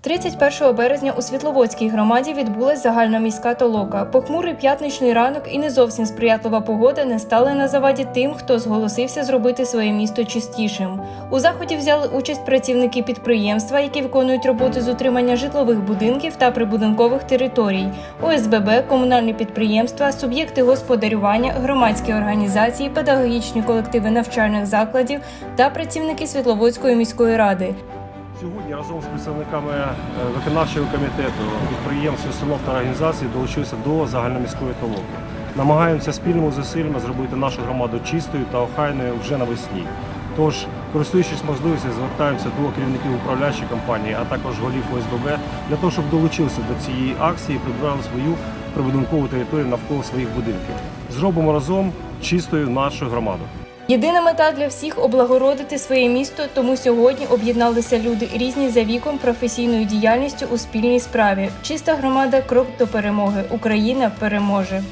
31 березня у Світловодській громаді відбулась загальноміська толока. Похмурий п'ятничний ранок і не зовсім сприятлива погода не стали на заваді тим, хто зголосився зробити своє місто чистішим. У заході взяли участь працівники підприємства, які виконують роботи з утримання житлових будинків та прибудинкових територій, ОСББ, комунальні підприємства, суб'єкти господарювання, громадські організації, педагогічні колективи навчальних закладів та працівники Світловодської міської ради. Сьогодні разом з представниками е, виконавчого комітету, підприємств, установ та організацій долучилися до загальноміської толоки. Намагаємося спільними зусиллями зробити нашу громаду чистою та охайною вже навесні. Тож, користуючись можливістю, звертаємося до керівників управляючої компанії, а також голів ОСББ для того, щоб долучилися до цієї акції і прибрали свою прибудинкову територію навколо своїх будинків. Зробимо разом чистою нашу громаду. Єдина мета для всіх облагородити своє місто, тому сьогодні об'єдналися люди різні за віком, професійною діяльністю у спільній справі. Чиста громада крок до перемоги. Україна переможе.